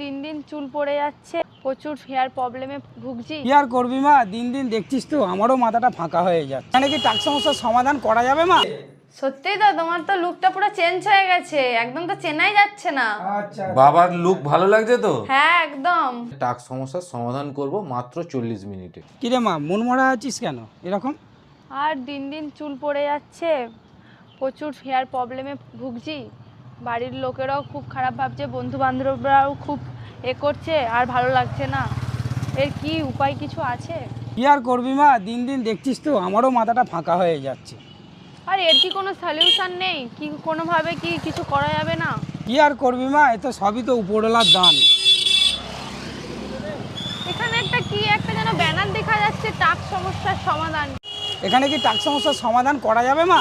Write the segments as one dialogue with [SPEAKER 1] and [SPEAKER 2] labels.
[SPEAKER 1] দিন দিন চুল পড়ে যাচ্ছে প্রচুর হেয়ার প্রবলেমে ভুগছি।
[SPEAKER 2] কি আর করবি মা? দিন দিন দেখছিস তো আমারও মাথাটা ফাঁকা হয়ে যাচ্ছে। মানে কি টাক সমস্যার সমাধান করা যাবে মা?
[SPEAKER 1] সত্যিই তো তোমার তো লুকটা পুরো চেঞ্জ হয়ে গেছে একদম তো চেনাই যাচ্ছে না।
[SPEAKER 2] আচ্ছা
[SPEAKER 3] বাবার লুক ভালো লাগছে তো?
[SPEAKER 1] হ্যাঁ একদম।
[SPEAKER 3] টাক সমস্যার সমাধান করব মাত্র চল্লিশ মিনিটে।
[SPEAKER 2] কিরে মা মন মরা আছিস কেন? এরকম?
[SPEAKER 1] আর দিন দিন চুল পড়ে যাচ্ছে প্রচুর হেয়ার প্রবলেমে ভুগছি। বাড়ির লোকেরাও খুব খারাপ ভাবছে বন্ধু বান্ধবরাও খুব এ করছে আর ভালো লাগছে না। এর কি উপায় কিছু আছে?
[SPEAKER 2] কি আর করবি মা? দিন দিন দেখছিস তো আমারও মাথাটা ফাঁকা হয়ে যাচ্ছে।
[SPEAKER 1] আর এর কি কোনো সলিউশন নেই? কি কোনোভাবে কি কিছু করা যাবে না?
[SPEAKER 2] কি আর করবি মা? এ তো সবই তো উপরওয়ালার দান।
[SPEAKER 1] এখানে একটা কি একটা যেন ব্যানার দেখা যাচ্ছে টাক সমস্যার সমাধান।
[SPEAKER 2] এখানে কি টাক সমস্যার সমাধান করা যাবে মা?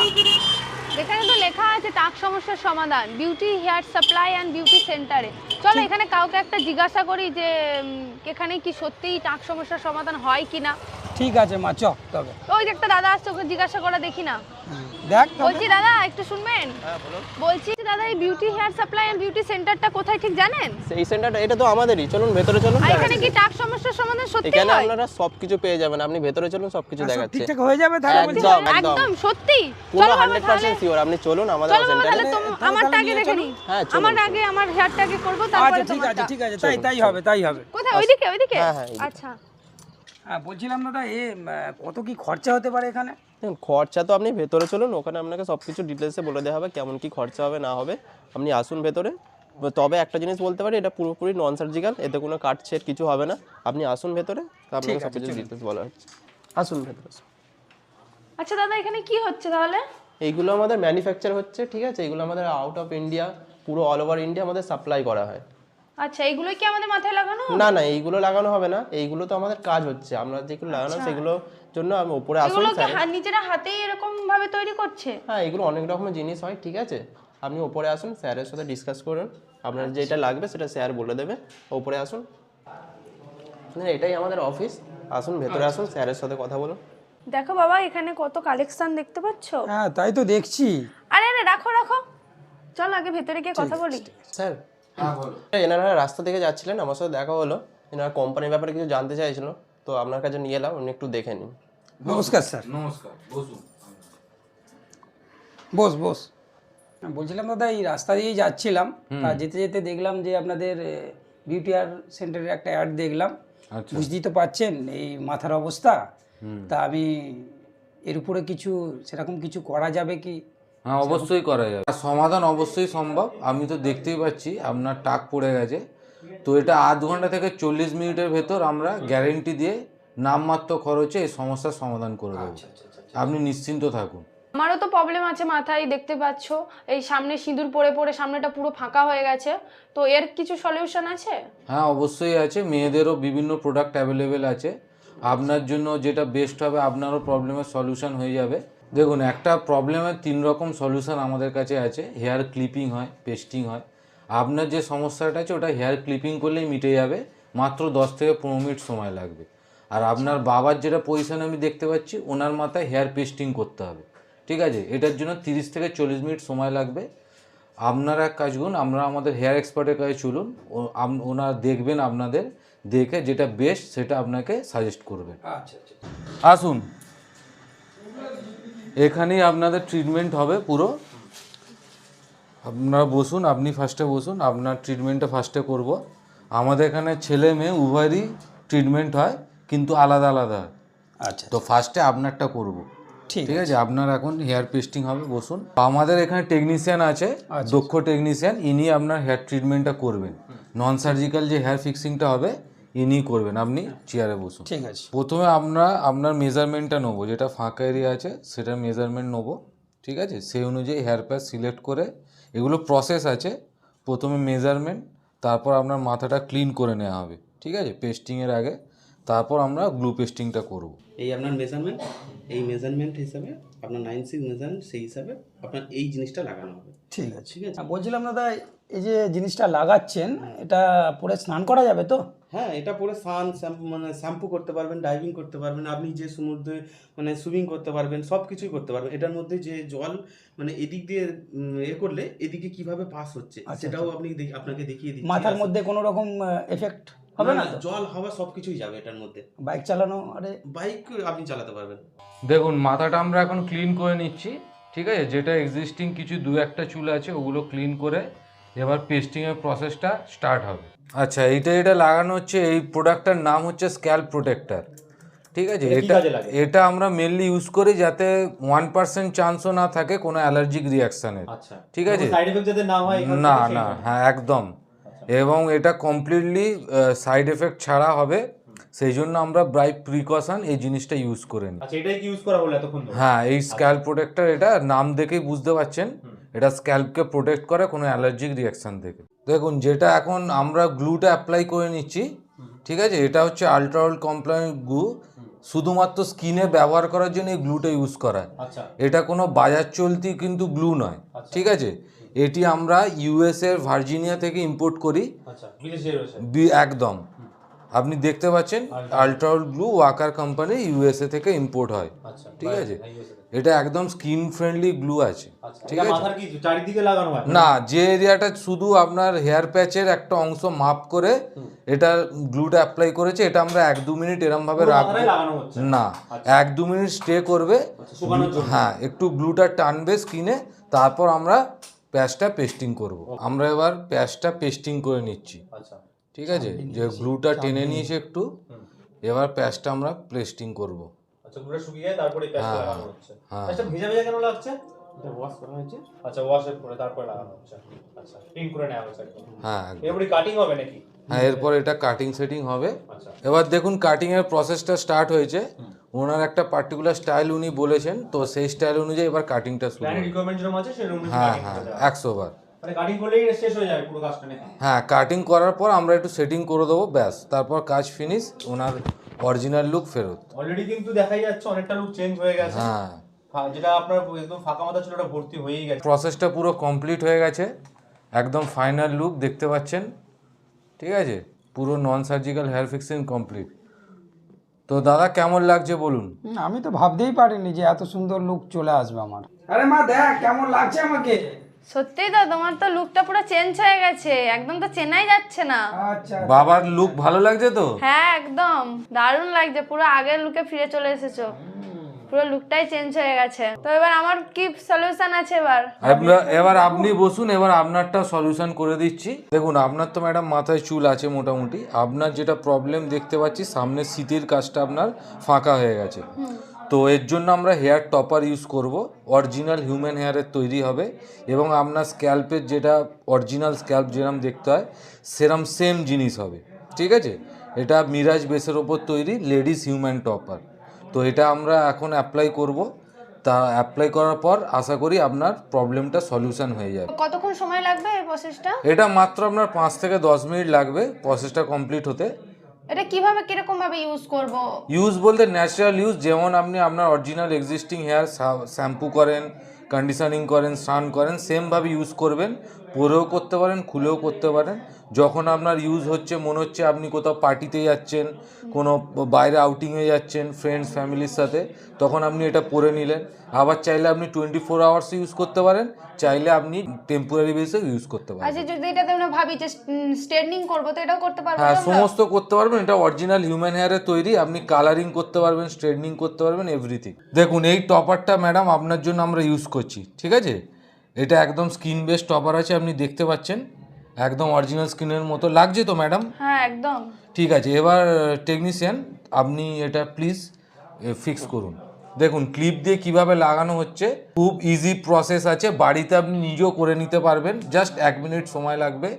[SPEAKER 1] এখানে তো লেখা আছে তাক সমস্যার সমাধান beauty hair supply and beauty সেন্টারে চলো এখানে কাউকে একটা জিজ্ঞাসা করি যে এখানে কি সত্যিই তাক সমস্যার সমাধান হয় কি না
[SPEAKER 2] ঠিক আছে মা চ তবে।
[SPEAKER 1] ওই যে একটা দাদা আসছে ওকে জিজ্ঞাসা করা দেখি না।
[SPEAKER 2] দেখ
[SPEAKER 1] বলছি দাদা একটু শুনবেন? বলছি দাদা এই beauty hair supply and beauty সেন্টারটা কোথায় ঠিক জানেন?
[SPEAKER 4] এই সেন্টারটা এটা তো আমাদেরই। চলুন ভেতরে চলুন
[SPEAKER 1] এখানে কি টাক সমস্যার সমাধান সত্যি
[SPEAKER 4] এখানে আপনারা সবকিছু পেয়ে যাবেন। আপনি ভেতরে চলুন সবকিছু
[SPEAKER 2] আচ্ছা,
[SPEAKER 4] দেখাচ্ছে।
[SPEAKER 2] ঠিকঠাক হয়ে যাবে তাহলে
[SPEAKER 4] একদম একদম।
[SPEAKER 1] সত্যি?
[SPEAKER 4] পুরো
[SPEAKER 1] চলো বাবা
[SPEAKER 4] হান্ড্রেড
[SPEAKER 1] তাহলে
[SPEAKER 4] পার্সেন্ট শিওর আপনি চলুন আমাদের সেন্টারে
[SPEAKER 1] আমারটা আগে দেখে। নিই।
[SPEAKER 4] হ্যাঁ,
[SPEAKER 1] আমার। আগে আমার হেয়ারটা আগে করব তারপরে
[SPEAKER 2] আচ্ছা ঠিক আছে ঠিক আছে তাই তাই হবে তাই হবে।
[SPEAKER 1] কোথায়? ওইদিকে ওইদিকে?
[SPEAKER 4] হ্যাঁ, হ্যাঁ,
[SPEAKER 1] আচ্ছা।
[SPEAKER 2] হ্যাঁ বলছিলাম দাদা এ কত কি খরচা হতে পারে এখানে?
[SPEAKER 4] দেখুন খরচা তো আপনি ভেতরে চলুন ওখানে আপনাকে সব কিছু ডিটেলসে বলে দেওয়া হবে কেমন কি খরচা হবে না হবে। আপনি আসুন ভেতরে। তবে একটা জিনিস বলতে পারি এটা পুরোপুরি নন সার্জিক্যাল এতে কোনো কাট ছেট কিছু হবে না। আপনি আসুন ভেতরে আপনাকে সব কিছু ডিটেলস বলা হচ্ছে। আসুন ভেতরে
[SPEAKER 1] আচ্ছা দাদা এখানে কি হচ্ছে তাহলে?
[SPEAKER 4] এইগুলো আমাদের ম্যানুফ্যাকচার হচ্ছে ঠিক আছে? এগুলো আমাদের আউট অফ ইন্ডিয়া পুরো অল ওভার ইন্ডিয়া আমাদের সাপ্লাই করা হয়।
[SPEAKER 1] আচ্ছা এইগুলোই কি আমাদের মাথায় লাগানো?
[SPEAKER 4] না না এইগুলো লাগানো হবে না। এইগুলো তো আমাদের কাজ হচ্ছে। আমরা যেগুলো লাগানো সেগুলো জন্য আমি উপরে
[SPEAKER 1] কি
[SPEAKER 4] স্যার।
[SPEAKER 1] নিজেরা হাতেই এরকম ভাবে তৈরি করছে?
[SPEAKER 4] হ্যাঁ এগুলো অনেক রকমের জিনিস হয় ঠিক আছে? আপনি উপরে আসুন স্যারের সাথে ডিসকাস করুন। আপনার যেটা লাগবে সেটা স্যার বলে দেবে। উপরে আসুন। না, এটাই আমাদের অফিস আসুন ভেতরে আসুন স্যারের সাথে কথা বলুন।
[SPEAKER 1] দেখো বাবা এখানে কত কালেকশন দেখতে পাচ্ছো?
[SPEAKER 2] হ্যাঁ তাই তো দেখছি।
[SPEAKER 1] আরে আরে রাখো রাখো। চল আগে ভেতরে গিয়ে কথা বলি।
[SPEAKER 4] স্যার। এনারা রাস্তা থেকে যাচ্ছিলেন আমার সাথে দেখা হলো। এনারা কোম্পানির ব্যাপারে কিছু জানতে চাইছিল তো আপনার কাছে নিয়ে এলাম উনি একটু দেখে নিন
[SPEAKER 2] নমস্কার স্যার।
[SPEAKER 3] নমস্কার বসুন।
[SPEAKER 2] বস বস। হ্যাঁ, বলছিলাম দাদা এই রাস্তা দিয়েই যাচ্ছিলাম। তা যেতে যেতে দেখলাম যে আপনাদের বিউটি আর সেন্টারের একটা অ্যাড দেখলাম।
[SPEAKER 3] আচ্ছা।
[SPEAKER 2] বুঝতেই তো পাচ্ছেন এই মাথার অবস্থা। তা আমি এর উপরে কিছু সেরকম কিছু করা যাবে কি?
[SPEAKER 3] হ্যাঁ অবশ্যই করা যাবে। আর সমাধান অবশ্যই সম্ভব। আমি তো দেখতেই পাচ্ছি আপনার টাক পড়ে গেছে। তো এটা আধ ঘণ্টা থেকে চল্লিশ মিনিটের ভেতর আমরা গ্যারেন্টি দিয়ে নামমাত্র খরচে এই সমস্যার সমাধান করে দেবো। আপনি নিশ্চিন্ত থাকুন।
[SPEAKER 1] আমারও তো প্রবলেম আছে মাথায় দেখতে পাচ্ছো। এই সামনে সিঁদুর পড়ে পড়ে সামনেটা পুরো ফাঁকা হয়ে গেছে। তো এর কিছু সলিউশন আছে?
[SPEAKER 3] হ্যাঁ অবশ্যই আছে। মেয়েদেরও বিভিন্ন প্রোডাক্ট অ্যাভেলেবেল আছে। আপনার জন্য যেটা বেস্ট হবে আপনারও প্রবলেমের সলিউশন হয়ে যাবে। দেখুন একটা প্রবলেমের তিন রকম সলিউশন আমাদের কাছে আছে। হেয়ার ক্লিপিং হয় পেস্টিং হয়। আপনার যে সমস্যাটা আছে ওটা হেয়ার ক্লিপিং করলেই মিটে যাবে। মাত্র দশ থেকে পনেরো মিনিট সময় লাগবে। আর আপনার বাবার যেটা পজিশন আমি দেখতে পাচ্ছি ওনার মাথায় হেয়ার পেস্টিং করতে হবে। ঠিক আছে? এটার জন্য তিরিশ থেকে চল্লিশ মিনিট সময় লাগবে। আপনারা এক কাজ করুন আমরা আমাদের হেয়ার এক্সপার্টের কাছে চলুন। ওনারা দেখবেন আপনাদের দেখে যেটা বেস্ট সেটা আপনাকে সাজেস্ট করবেন।
[SPEAKER 2] আচ্ছা আচ্ছা।
[SPEAKER 3] আসুন। এখানেই আপনাদের ট্রিটমেন্ট হবে পুরো। আপনারা বসুন আপনি ফার্স্টে বসুন আপনার ট্রিটমেন্টটা ফার্স্টে করব। আমাদের এখানে ছেলে মেয়ে উভয়েরই ট্রিটমেন্ট হয় কিন্তু আলাদা আলাদা।
[SPEAKER 2] আচ্ছা।
[SPEAKER 3] তো ফার্স্টে আপনারটা করব।
[SPEAKER 2] ঠিক
[SPEAKER 3] আছে? আপনার এখন হেয়ার পেস্টিং হবে বসুন। আমাদের এখানে টেকনিশিয়ান আছে
[SPEAKER 2] আচ্ছা।
[SPEAKER 3] দক্ষ টেকনিশিয়ান ইনি আপনার হেয়ার ট্রিটমেন্টটা করবেন। নন সার্জিক্যাল যে হেয়ার ফিক্সিংটা হবে ইনি করবেন আপনি চেয়ারে বসুন।
[SPEAKER 2] ঠিক আছে।
[SPEAKER 3] প্রথমে আমরা আপনার মেজারমেন্টটা নেব যেটা ফাঁকা এরিয়া আছে সেটা মেজারমেন্ট নেব ঠিক আছে? সেই অনুযায়ী হেয়ার প্যাচ সিলেক্ট করে এগুলো প্রসেস আছে প্রথমে মেজারমেন্ট তারপর আপনার মাথাটা ক্লিন করে নেওয়া হবে ঠিক আছে? পেস্টিংয়ের আগে তারপর আমরা গ্লু পেস্টিংটা করব।
[SPEAKER 5] এই আপনার মেজারমেন্ট এই মেজারমেন্ট হিসাবে আপনার নাইন সিক্স মেজারমেন্ট সেই হিসাবে আপনার এই জিনিসটা লাগানো হবে।
[SPEAKER 2] ঠিক আছে।
[SPEAKER 5] ঠিক আছে?
[SPEAKER 2] হ্যাঁ, বলছিলাম দাদা এই যে জিনিসটা লাগাচ্ছেন এটা পরে স্নান করা যাবে তো?
[SPEAKER 5] হ্যাঁ এটা পরে সান শ্যাম্পু মানে শ্যাম্পু করতে পারবেন ডাইভিং করতে পারবেন আপনি যে সমুদ্রে মানে সুইমিং করতে পারবেন সব কিছুই করতে পারবেন। এটার মধ্যে যে জল মানে এদিক দিয়ে এ করলে এদিকে কীভাবে পাস হচ্ছে সেটাও আপনি দেখ- আপনাকে দেখিয়ে দিচ্ছি।
[SPEAKER 2] মাথার মধ্যে কোনো রকম এফেক্ট হবে না?
[SPEAKER 5] জল হাওয়া সব কিছুই যাবে এটার মধ্যে।
[SPEAKER 2] বাইক চালানো আরে।
[SPEAKER 5] বাইক আপনি চালাতে পারবেন।
[SPEAKER 3] দেখুন মাথাটা আমরা এখন ক্লিন করে নিচ্ছি ঠিক আছে? যেটা এক্সিস্টিং কিছু দু একটা চুল আছে ওগুলো ক্লিন করে এবার পেস্টিংয়ের প্রসেসটা স্টার্ট হবে। আচ্ছা এইটা এটা লাগানো হচ্ছে এই প্রোডাক্টটার নাম হচ্ছে স্ক্যাল্প প্রোটেক্টর ঠিক আছে এটা এটা আমরা মেনলি ইউজ করি যাতে ওয়ান পার্সেন্ট চান্সও না থাকে কোনো অ্যালার্জিক রিয়াকশানের
[SPEAKER 6] আচ্ছা
[SPEAKER 3] ঠিক আছে?
[SPEAKER 6] না হয়
[SPEAKER 3] না না হ্যাঁ। একদম। এবং এটা কমপ্লিটলি সাইড এফেক্ট ছাড়া হবে সেই জন্য আমরা ব্রাইট প্রিকশন এই জিনিসটা ইউজ করে নিই
[SPEAKER 6] আচ্ছা এটাই কি ইউজ করা হলো এতক্ষণ ধরে?
[SPEAKER 3] হ্যাঁ এই স্ক্যাল প্রোটেক্টর এটা নাম দেখেই বুঝতে পারছেন। এটা স্ক্যাল্পকে প্রোটেক্ট করে কোনো অ্যালার্জিক রিয়াকশন থেকে। দেখুন যেটা এখন আমরা গ্লুটা অ্যাপ্লাই করে নিচ্ছি ঠিক আছে? এটা হচ্ছে আলট্রাওয়াল কমপ্লায়েন্ট গ্লু শুধুমাত্র স্কিনে ব্যবহার করার জন্য এই গ্লুটা ইউজ করা। হয়।
[SPEAKER 6] আচ্ছা।
[SPEAKER 3] এটা কোনো বাজার চলতি কিন্তু গ্লু নয় ঠিক আছে? এটি আমরা ইউএস এর ভার্জিনিয়া থেকে ইম্পোর্ট করি।
[SPEAKER 6] আচ্ছা
[SPEAKER 3] একদম। আপনি দেখতে পাচ্ছেন আলট্রাওয়াল গ্লু ওয়াকার কোম্পানি ইউএসএ থেকে ইম্পোর্ট হয়।
[SPEAKER 6] আচ্ছা
[SPEAKER 3] ঠিক আছে? এটা একদম স্কিন ফ্রেন্ডলি গ্লু আছে।
[SPEAKER 6] আচ্ছা
[SPEAKER 3] ঠিক আছে? না যে এরিয়াটা শুধু আপনার হেয়ার প্যাচের একটা অংশ মাপ করে এটা গ্লুটা অ্যাপ্লাই করেছে এটা আমরা এক দু মিনিট এরম ভাবে রাখব। না এক দু মিনিট স্টে করবে। হ্যাঁ একটু গ্লুটা টানবে স্কিনে তারপর আমরা প্যাচটা পেস্টিং করব। আমরা এবার প্যাচটা পেস্টিং করে নিচ্ছি।
[SPEAKER 6] আচ্ছা।
[SPEAKER 3] ঠিক আছে? যে গ্লুটা টেনে নিয়েছে একটু এবার প্যাচটা আমরা প্লেস্টিং করব।
[SPEAKER 6] আচ্ছা পুরো শুকিয়ে যায় তারপরে প্যাচ
[SPEAKER 3] হ্যাঁ,
[SPEAKER 6] লাগানো হচ্ছে।
[SPEAKER 3] হ্যাঁ।
[SPEAKER 6] আচ্ছা ভেজা ভেজা কেন লাগছে?
[SPEAKER 5] এটা ওয়াশ করা হয়েছে।
[SPEAKER 6] আচ্ছা ওয়াশের পরে তারপরে লাগানো হচ্ছে। আচ্ছা ক্লিন করে নেওয়া হচ্ছে একদম।
[SPEAKER 3] হ্যাঁ।
[SPEAKER 6] এরপরে কাটিং হবে নাকি?
[SPEAKER 3] হ্যাঁ এরপর এটা কাটিং সেটিং হবে।
[SPEAKER 6] আচ্ছা।
[SPEAKER 3] এবার দেখুন কাটিং এর প্রসেসটা স্টার্ট হয়েছে। ওনার একটা পার্টিকুলার স্টাইল উনি বলেছেন তো সেই স্টাইল অনুযায়ী এবার কাটিংটা শুরু হ্যাঁ হ্যাঁ একশো বার
[SPEAKER 6] মানে কাটিং করলেই শেষ হয়ে যাবে পুরো কাজটা নাকি?
[SPEAKER 3] হ্যাঁ কাটিং করার পর আমরা একটু সেটিং করে দেবো ব্যাস। তারপর কাজ ফিনিশ ওনার অরিজিনাল লুক ফেরত।
[SPEAKER 6] অলরেডি কিন্তু দেখাই যাচ্ছে অনেকটা লুক চেঞ্জ হয়ে গেছে।
[SPEAKER 3] হ্যাঁ।
[SPEAKER 6] যেটা আপনার একদম ফাঁকা মাথা ছিল ওটা ভর্তি হয়েই গেছে।
[SPEAKER 3] প্রসেসটা পুরো কমপ্লিট হয়ে গেছে। একদম ফাইনাল লুক দেখতে পাচ্ছেন। ঠিক আছে? পুরো non surgical hair fixing complete তো দাদা কেমন লাগছে বলুন?
[SPEAKER 2] আমি তো ভাবতেই পারিনি যে এত সুন্দর লুক চলে আসবে আমার। আরে মা দেখ কেমন লাগছে আমাকে?
[SPEAKER 1] সত্যিই তো তোমার তো লুকটা পুরো চেঞ্জ হয়ে গেছে। একদম তো চেনাই যাচ্ছে না।
[SPEAKER 2] আচ্ছা
[SPEAKER 3] বাবার লুক ভালো লাগছে তো?
[SPEAKER 1] হ্যাঁ একদম। দারুণ লাগছে। পুরো আগের লুকে ফিরে চলে এসেছ। পুরো লুকটাই চেঞ্জ হয়ে গেছে। তো এবার আমার কি সলিউশন আছে এবার?
[SPEAKER 3] আপনার এবার আপনি বসুন এবার আপনারটা সলিউশন করে দিচ্ছি। দেখুন আপনার তো ম্যাডাম মাথায় চুল আছে মোটামুটি। আপনার যেটা প্রবলেম দেখতে পাচ্ছি সামনে শীতের কাজটা আপনার ফাঁকা হয়ে গেছে। তো এর জন্য আমরা হেয়ার টপার ইউজ করব। অরিজিনাল হিউম্যান হেয়ারের তৈরি হবে এবং আপনার স্ক্যাল্পের যেটা অরিজিনাল স্ক্যাল্প যেরকম দেখতে হয় সেরম সেম জিনিস হবে। ঠিক আছে? এটা মিরাজ বেসের ওপর তৈরি লেডিস হিউম্যান টপার। তো এটা আমরা এখন অ্যাপ্লাই করব। তা অ্যাপ্লাই করার পর আশা করি আপনার প্রবলেমটা সলিউশন হয়ে যাবে।
[SPEAKER 1] কতক্ষণ সময় লাগবে এই প্রসেসটা
[SPEAKER 3] এটা মাত্র আপনার পাঁচ থেকে দশ মিনিট লাগবে প্রসেসটা কমপ্লিট হতে।
[SPEAKER 1] এটা কীভাবে, কীরকম ভাবে ইউজ করব?
[SPEAKER 3] ইউজ বলতে ন্যাচারাল ইউজ যেমন আপনি আপনার অরিজিনাল এক্সিস্টিং হেয়ার শ্যাম্পু করেন কন্ডিশনিং করেন স্নান করেন সেমভাবে ইউজ করবেন। পরেও করতে পারেন খুলেও করতে পারেন। যখন আপনার ইউজ হচ্ছে মনে হচ্ছে আপনি কোথাও পার্টিতে যাচ্ছেন কোনো বাইরে আউটিংয়ে যাচ্ছেন ফ্রেন্ডস ফ্যামিলির সাথে তখন আপনি এটা পরে নিলেন। আবার চাইলে আপনি টোয়েন্টি ফোর আওয়ার্স ইউজ করতে পারেন চাইলে আপনি টেম্পোরারি বেসে ইউজ করতে পারেন।
[SPEAKER 1] আচ্ছা যদি ভাবি যে স্ট্রেটনিং করব তো এটাও করতে পারব
[SPEAKER 3] হ্যাঁ সমস্ত করতে পারবেন এটা অরিজিনাল হিউম্যান হেয়ারের তৈরি আপনি কালারিং করতে পারবেন স্ট্রেটনিং করতে পারবেন এভরিথিং দেখুন এই টপারটা ম্যাডাম আপনার জন্য আমরা ইউজ করছি ঠিক আছে? এটা একদম স্কিন বেস টপার আছে আপনি দেখতে পাচ্ছেন। একদম অরিজিনাল স্কিনের মতো। লাগছে তো ম্যাডাম
[SPEAKER 1] হ্যাঁ একদম।
[SPEAKER 3] ঠিক আছে এবার টেকনিশিয়ান আপনি এটা প্লিজ ফিক্স করুন। দেখুন ক্লিপ দিয়ে কীভাবে লাগানো হচ্ছে। খুব ইজি প্রসেস আছে। বাড়িতে আপনি নিজেও করে নিতে পারবেন। জাস্ট এক মিনিট সময় লাগবে।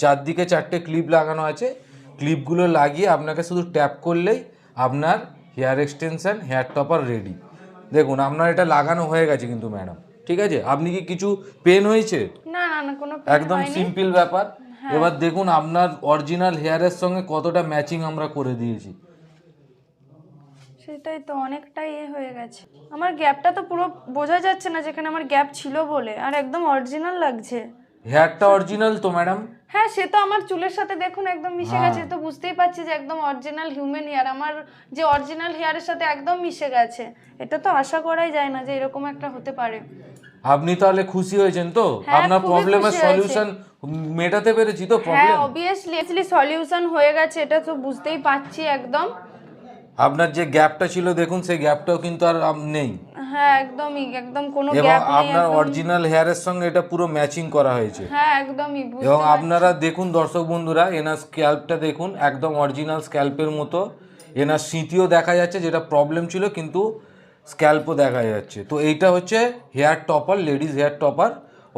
[SPEAKER 3] চারদিকে চারটে ক্লিপ লাগানো আছে। ক্লিপগুলো লাগিয়ে আপনাকে শুধু ট্যাপ করলেই আপনার hair extension hair topper ready দেখুন আপনার এটা লাগানো হয়ে গেছে কিন্তু ম্যাডাম ঠিক আছে? আপনি কি কিছু পেন হয়েছে?
[SPEAKER 1] না না না কোনো pain
[SPEAKER 3] একদম
[SPEAKER 1] হয়নি।
[SPEAKER 3] সিম্পল ব্যাপার। এবার দেখুন আপনার অরিজিনাল হেয়ারের সঙ্গে কতটা ম্যাচিং আমরা করে দিয়েছি।
[SPEAKER 1] সেটাই তো অনেকটাই এ হয়ে গেছে। আমার গ্যাপটা তো পুরো বোঝা যাচ্ছে না যেখানে আমার গ্যাপ ছিল বলে আর একদম অরিজিনাল লাগছে।
[SPEAKER 3] হেয়ারটা অরিজিনাল তো ম্যাডাম
[SPEAKER 1] হ্যাঁ সে তো আমার চুলের সাথে দেখুন একদম মিশে
[SPEAKER 3] হ্যাঁ।
[SPEAKER 1] গেছে তো বুঝতেই পারছি যে একদম অরিজিনাল হিউম্যান হেয়ার আমার যে অরিজিনাল হেয়ারের সাথে একদম মিশে গেছে এটা তো আশা করাই যায় না যে এরকম একটা হতে পারে।
[SPEAKER 3] আপনি তাহলে খুশি হয়েছেন তো?
[SPEAKER 1] হ্যাঁ,
[SPEAKER 3] আপনার প্রবলেমের সলিউশন মেটাতে পেরেছি তো প্রবলেম হ্যাঁ
[SPEAKER 1] অবভিয়াসলি সলিউশন হয়ে গেছে এটা তো বুঝতেই পারছি একদম।
[SPEAKER 3] আপনার যে গ্যাপটা ছিল দেখুন সেই গ্যাপটাও কিন্তু আর নেই।
[SPEAKER 1] হ্যাঁ একদমই একদম কোনো গ্যাপ নেই
[SPEAKER 3] আপনার। অরিজিনাল হেয়ারের সঙ্গে এটা পুরো ম্যাচিং করা হয়েছে।
[SPEAKER 1] হ্যাঁ একদমই
[SPEAKER 3] এবং আপনারা দেখুন দর্শক বন্ধুরা এনার স্ক্যাল্পটা দেখুন একদম অরিজিনাল স্ক্যাল্পের মতো। এনার স্মৃতিও দেখা যাচ্ছে যেটা প্রবলেম ছিল কিন্তু স্ক্যাল্পও দেখা যাচ্ছে। তো এইটা হচ্ছে hair topper ladies hair topper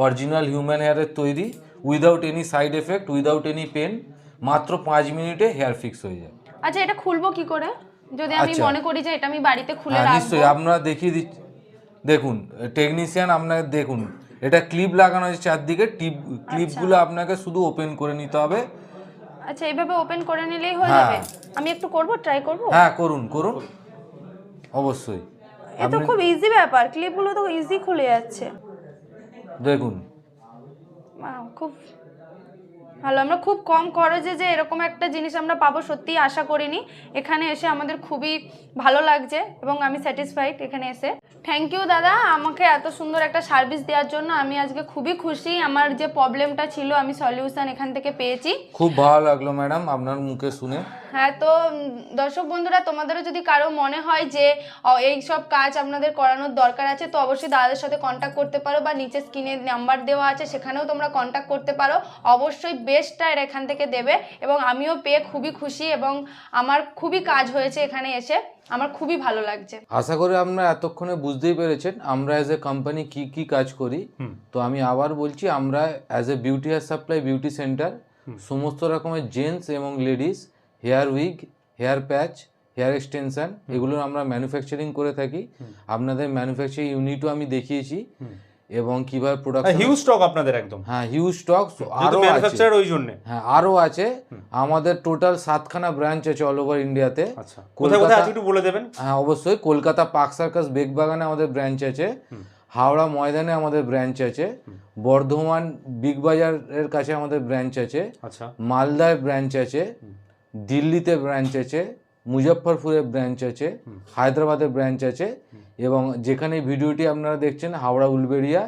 [SPEAKER 3] original human হেয়ারের তৈরি without any side effect without any pain মাত্র পাঁচ মিনিটে হেয়ার ফিক্স হয়ে যায়।
[SPEAKER 1] আচ্ছা এটা খুলবো কি করে? যদি আমি
[SPEAKER 3] আচ্ছা।
[SPEAKER 1] মনে করি যে এটা আমি বাড়িতে খুলে
[SPEAKER 3] হ্যাঁ
[SPEAKER 1] রাখব।
[SPEAKER 3] নিশ্চয়ই আপনারা দেখিয়ে দিচ্ছি। দেখুন টেকনিশিয়ান আপনাকে দেখুন এটা ক্লিপ লাগানো আছে চারদিকে টিপ ক্লিপগুলো আপনাকে শুধু ওপেন করে নিতে হবে।
[SPEAKER 1] আচ্ছা এইভাবে ওপেন করে নিলেই হয়ে
[SPEAKER 3] হ্যাঁ।
[SPEAKER 1] যাবে? আমি একটু করব ট্রাই করব?
[SPEAKER 3] হ্যাঁ করুন করুন। অবশ্যই।
[SPEAKER 1] এ তো খুব ইজি ব্যাপার ক্লিপগুলো তো ইজি খুলে যাচ্ছে।
[SPEAKER 3] দেখুন।
[SPEAKER 1] খুব ভালো। আমরা খুব কম খরচে যে এরকম একটা জিনিস আমরা পাবো সত্যিই আশা করিনি। এখানে এসে আমাদের খুবই ভালো লাগছে এবং আমি স্যাটিসফাইড এখানে এসে। থ্যাংক ইউ দাদা। আমাকে এত সুন্দর একটা সার্ভিস দেওয়ার জন্য আমি আজকে খুবই খুশি। আমার যে প্রবলেমটা ছিল আমি সলিউশন এখান থেকে পেয়েছি।
[SPEAKER 3] খুব ভালো লাগল ম্যাডাম আপনার মুখে শুনে
[SPEAKER 1] হ্যাঁ তো দর্শক বন্ধুরা তোমাদেরও যদি কারও মনে হয় যে এই সব কাজ আপনাদের করানোর দরকার আছে তো অবশ্যই দাদাদের সাথে কন্ট্যাক্ট করতে পারো বা নিচে স্ক্রিনে নাম্বার দেওয়া আছে সেখানেও তোমরা কন্ট্যাক্ট করতে পারো। অবশ্যই বেস্টটা এর এখান থেকে দেবে এবং আমিও পেয়ে খুবই খুশি এবং আমার খুবই কাজ হয়েছে এখানে এসে। আমার খুবই ভালো লাগছে।
[SPEAKER 3] আশা করি আপনারা এতক্ষণে বুঝতেই পেরেছেন আমরা অ্যাজ এ কোম্পানি কি কি কাজ করি। তো আমি আবার বলছি আমরা as a beauty hair supply beauty center সমস্ত রকমের জেন্টস এবং ladies hair wig hair patch hair extension এগুলোর আমরা ম্যানুফ্যাকচারিং করে থাকি। আপনাদের ম্যানুফ্যাকচারিং ইউনিটও আমি দেখিয়েছি। এবং কীভাবে প্রোডাকশন
[SPEAKER 6] হিউজ স্টক আপনাদের একদম।
[SPEAKER 3] হ্যাঁ হিউজ স্টক আরও আছে।
[SPEAKER 6] ওই জন্য।
[SPEAKER 3] হ্যাঁ আরও আছে। আমাদের টোটাল সাতখানা ব্রাঞ্চ আছে অল ওভার ইন্ডিয়াতে
[SPEAKER 6] আচ্ছা। কোথায় কোথায় আছে একটু বলে দেবেন?
[SPEAKER 3] হ্যাঁ অবশ্যই। কলকাতা পার্ক সার্কাস বেগবাগানে আমাদের ব্রাঞ্চ আছে। হাওড়া ময়দানে আমাদের ব্রাঞ্চ আছে। বর্ধমান বিগ বাজারের কাছে আমাদের ব্রাঞ্চ আছে।
[SPEAKER 6] আচ্ছা।
[SPEAKER 3] মালদায় ব্রাঞ্চ আছে। দিল্লিতে ব্রাঞ্চ আছে মুজফ্ফরপুরে ব্রাঞ্চ আছে হায়দ্রাবাদে ব্রাঞ্চ আছে এবং যেখানে ভিডিওটি আপনারা দেখছেন Howrah Uluberia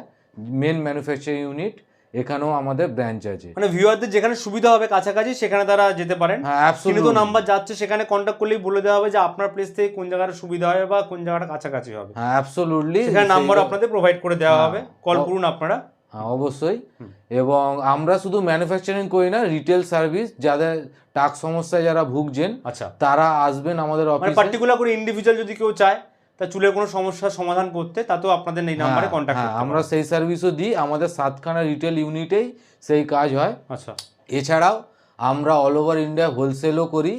[SPEAKER 3] main manufacturing unit এখানেও আমাদের ব্রাঞ্চ আছে।
[SPEAKER 6] মানে ভিউয়ারদের যেখানে সুবিধা হবে কাছাকাছি সেখানে তারা যেতে পারেন।
[SPEAKER 3] হ্যাঁ
[SPEAKER 6] কিন্তু তো নাম্বার যাচ্ছে সেখানে কন্ট্যাক্ট করলেই বলে দেওয়া হবে যে আপনার প্লেস থেকে কোন জায়গাটা সুবিধা হবে বা কোন জায়গাটা কাছাকাছি হবে।
[SPEAKER 3] হ্যাঁ অ্যাবসোলুটলি
[SPEAKER 6] সেখানে নাম্বার আপনাদের প্রোভাইড করে দেওয়া
[SPEAKER 3] হ্যাঁ।
[SPEAKER 6] হবে। কল করুন আপনারা।
[SPEAKER 3] অবশ্যই। এবং আমরা শুধু ম্যানুফ্যাকচারিং করি না রিটেল সার্ভিস যাদের টাক সমস্যায় যারা ভুগছেন
[SPEAKER 6] আচ্ছা।
[SPEAKER 3] তারা আসবেন আমাদের
[SPEAKER 6] মানে
[SPEAKER 3] অফিসে
[SPEAKER 6] পার্টিকুলার করে ইন্ডিভিজুয়াল যদি কেউ চায় তা চুলের কোনো সমস্যার সমাধান করতে তা তো আপনাদের এই নাম্বারে
[SPEAKER 3] হ্যাঁ,
[SPEAKER 6] কন্ট্যাক্ট
[SPEAKER 3] হ্যাঁ,
[SPEAKER 6] করতে
[SPEAKER 3] আমরা সেই সার্ভিসও দিই আমাদের সাতখানা রিটেল ইউনিটেই সেই কাজ হয়।
[SPEAKER 6] আচ্ছা।
[SPEAKER 3] এছাড়াও আমরা অল ওভার ইন্ডিয়া হোলসেলও করি।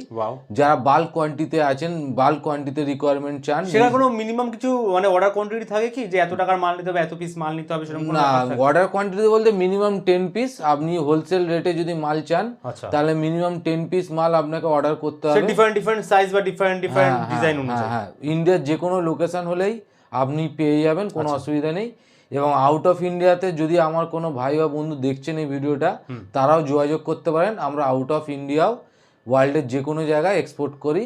[SPEAKER 3] যারা বাল্ক কোয়ান্টিতে আছেন বাল্ক কোয়ান্টিতে রিকোয়ারমেন্ট চান
[SPEAKER 6] সেটা কোনো মিনিমাম কিছু মানে অর্ডার কোয়ান্টিটি থাকে কি? যে এত টাকার মাল নিতে হবে এত পিস মাল নিতে হবে সেরকম
[SPEAKER 3] না অর্ডার কোয়ান্টিটি বলতে মিনিমাম টেন পিস আপনি হোলসেল রেটে যদি মাল চান
[SPEAKER 6] আচ্ছা।
[SPEAKER 3] তাহলে মিনিমাম টেন পিস মাল আপনাকে অর্ডার করতে হবে।
[SPEAKER 6] ডিফারেন্ট ডিফারেন্ট সাইজ বা ডিফারেন্ট ডিফারেন্ট ডিজাইন অনুযায়ী।
[SPEAKER 3] হ্যাঁ ইন্ডিয়ার যে কোনো লোকেশন হলেই আপনি পেয়ে যাবেন কোনো
[SPEAKER 6] আচ্ছা।
[SPEAKER 3] অসুবিধা নেই। এবং আউট অফ ইন্ডিয়াতে যদি আমার কোনো ভাই বা বন্ধু দেখছেন এই ভিডিওটা তারাও যোগাযোগ করতে পারেন। আমরা আউট অফ ইন্ডিয়াও ওয়ার্ল্ডের যে কোনো জায়গায় এক্সপোর্ট করি।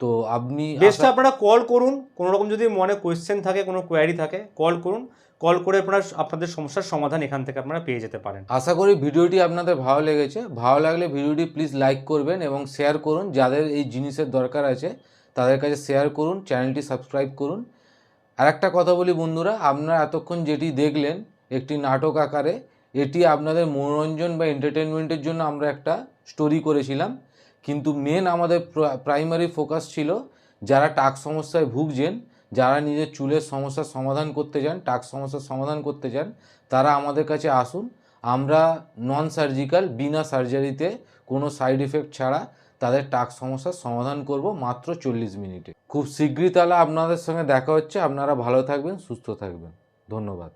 [SPEAKER 3] তো আপনি
[SPEAKER 6] বেস্ট আপনারা কল করুন। কোনো রকম যদি মনে কোয়েশ্চেন থাকে কোনো কোয়ারি থাকে কল করুন। কল করে আপনারা আপনাদের সমস্যার সমাধান এখান থেকে আপনারা পেয়ে যেতে পারেন।
[SPEAKER 3] আশা করি ভিডিওটি আপনাদের ভালো লেগেছে। ভালো লাগলে ভিডিওটি প্লিজ লাইক করবেন এবং শেয়ার করুন। যাদের এই জিনিসের দরকার আছে তাদের কাছে শেয়ার করুন। চ্যানেলটি সাবস্ক্রাইব করুন। আর একটা কথা বলি বন্ধুরা, আপনারা এতক্ষণ যেটি দেখলেন, একটি নাটক আকারে, এটি আপনাদের মনোরঞ্জন বা এন্টারটেনমেন্টের জন্য আমরা একটা স্টোরি করেছিলাম। কিন্তু মেন আমাদের প্রাইমারি ফোকাস ছিল যারা টাক সমস্যায় ভুগছেন, যারা নিজের চুলের সমস্যার সমাধান করতে চান, টাক সমস্যার সমাধান করতে চান, তারা আমাদের কাছে আসুন। আমরা নন সার্জিক্যাল বিনা সার্জারিতে কোনো সাইড এফেক্ট ছাড়া তাদের টাক সমস্যার সমাধান করব মাত্র চল্লিশ মিনিটে। খুব শীঘ্রই তাহলে আপনাদের সঙ্গে দেখা হচ্ছে। আপনারা ভালো থাকবেন, সুস্থ থাকবেন। ধন্যবাদ।